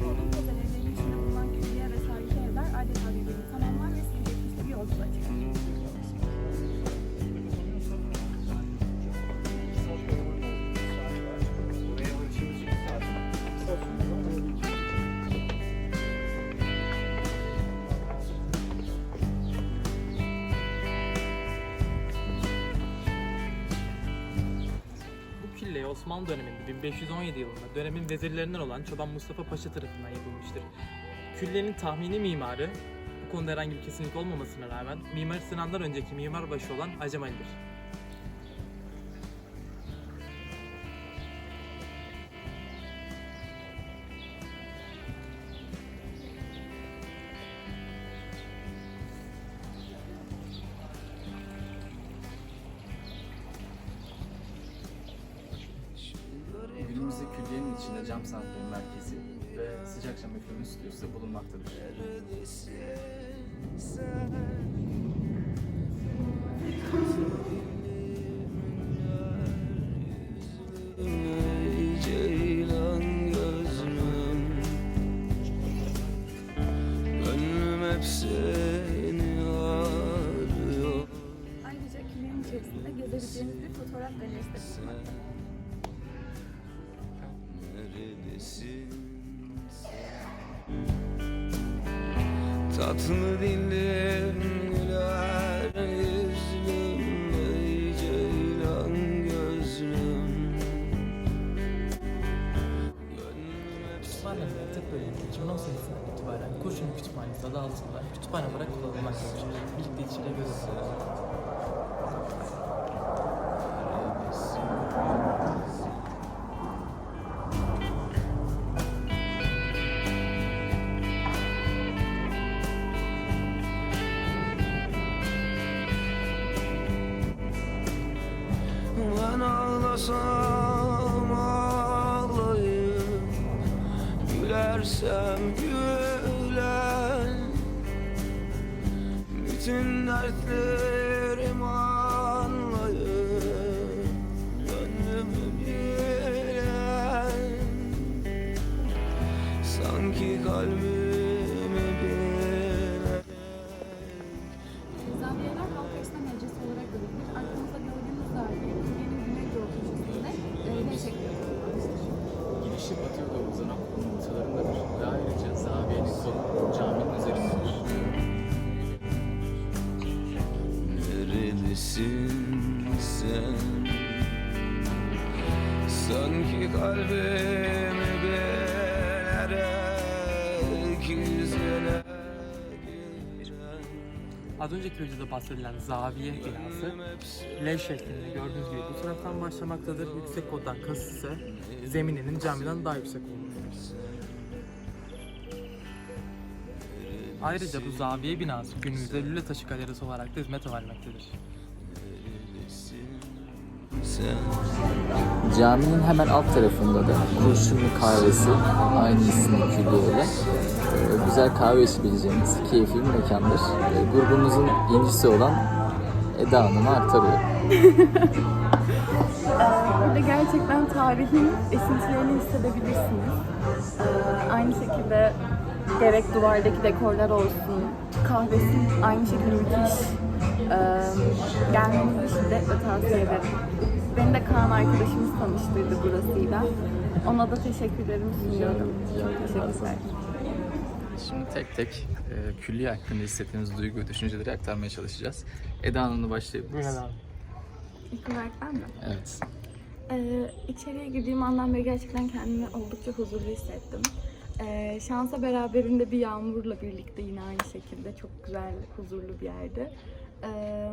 Bye. Osmanlı döneminde 1517 yılında dönemin vezirlerinden olan Çoban Mustafa Paşa tarafından yapılmıştır. Külliyenin tahmini mimarı, bu konuda herhangi bir kesinlik olmamasına rağmen Mimar Sinan'dan önceki mimarbaşı olan Acem. Cam sanatları merkezi ve sıcak cam üfleme stüdyosu bulunmaktadır. Ayrıca külliyenin içerisinde gezebileceğiniz bir fotoğraf galerisi de bulunmakta. Tatlı dillim güler yüzlüm Ey ceylan gözlüm Kütüphane bölümünde 2010 senesinden itibaren Kurşun Kütüphanesi adı altında kütüphane olarak kullanılmaktadır. Birlikte içeriye göz atalım. Ağlasam ağlayayım Gülersem gülen Bütün dertlerimi Sanki kalbimi bilerek yüzüne Az önceki videoda bahsedilen zaviye binası L şeklinde gördüğünüz gibi bu taraftan başlamaktadır. Yüksek koddan kas ise zemininin camiden daha yüksek olur. Ayrıca bu zaviye binası günümüzde Lüle Taşı Galerisi olarak da hizmet vermektedir. sen Caminin hemen alt tarafında da Kurşunlu Kahvesi aynı isimli külliyeyle e, güzel kahve içebileceğiniz keyifli bir mekandır. E, grubumuzun incisi olan Eda Hanım'a aktarıyorum. Burada gerçekten tarihin esintilerini hissedebilirsiniz. Ee, aynı şekilde gerek duvardaki dekorlar olsun, kahvesi aynı şekilde müthiş. Ee, gelmenizi şiddetle tavsiye ederim. Beni de Kaan arkadaşımız tanıştırdı burasıyla. Ona da teşekkürlerimi sunuyorum. Çok teşekkürler. Şimdi tek tek e, külliye hakkında hissettiğimiz duygu ve düşünceleri aktarmaya çalışacağız. Eda Hanım'la başlayabiliriz. Buyurun abi. İlk olarak ben mi? Evet. Ee, içeriye girdiğim andan beri gerçekten kendimi oldukça huzurlu hissettim. Ee, şansa beraberinde bir yağmurla birlikte yine aynı şekilde çok güzel, huzurlu bir yerde. Ee,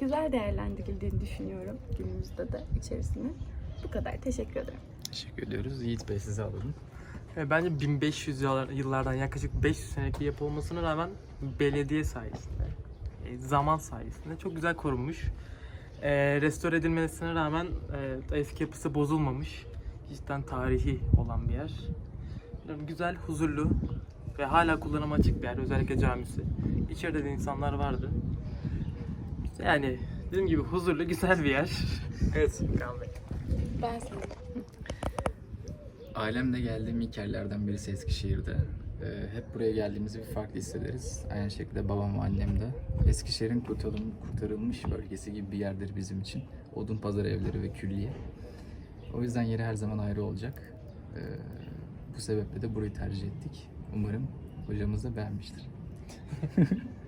güzel değerlendirildiğini düşünüyorum günümüzde de içerisinde. Bu kadar. Teşekkür ederim. Teşekkür ediyoruz. Yiğit Bey sizi alalım. Bence 1500 yıllar- yıllardan yaklaşık 500 senelik bir yapı olmasına rağmen belediye sayesinde, e, zaman sayesinde çok güzel korunmuş. E, restore edilmesine rağmen e, eski yapısı bozulmamış. Cidden tarihi olan bir yer. Güzel, huzurlu ve hala kullanıma açık bir yer. Özellikle camisi. İçeride de insanlar vardı. Yani dediğim gibi huzurlu, güzel bir yer. evet, Kaan Bey. Ben sana. Ailemle geldiğim ilk yerlerden birisi Eskişehir'de. Ee, hep buraya geldiğimizde bir farklı hissederiz. Aynı şekilde babam ve annem de. Eskişehir'in kurtarılmış, kurtarılmış bölgesi gibi bir yerdir bizim için. Odun pazarı evleri ve külliye. O yüzden yeri her zaman ayrı olacak. Ee, bu sebeple de burayı tercih ettik. Umarım hocamız da beğenmiştir.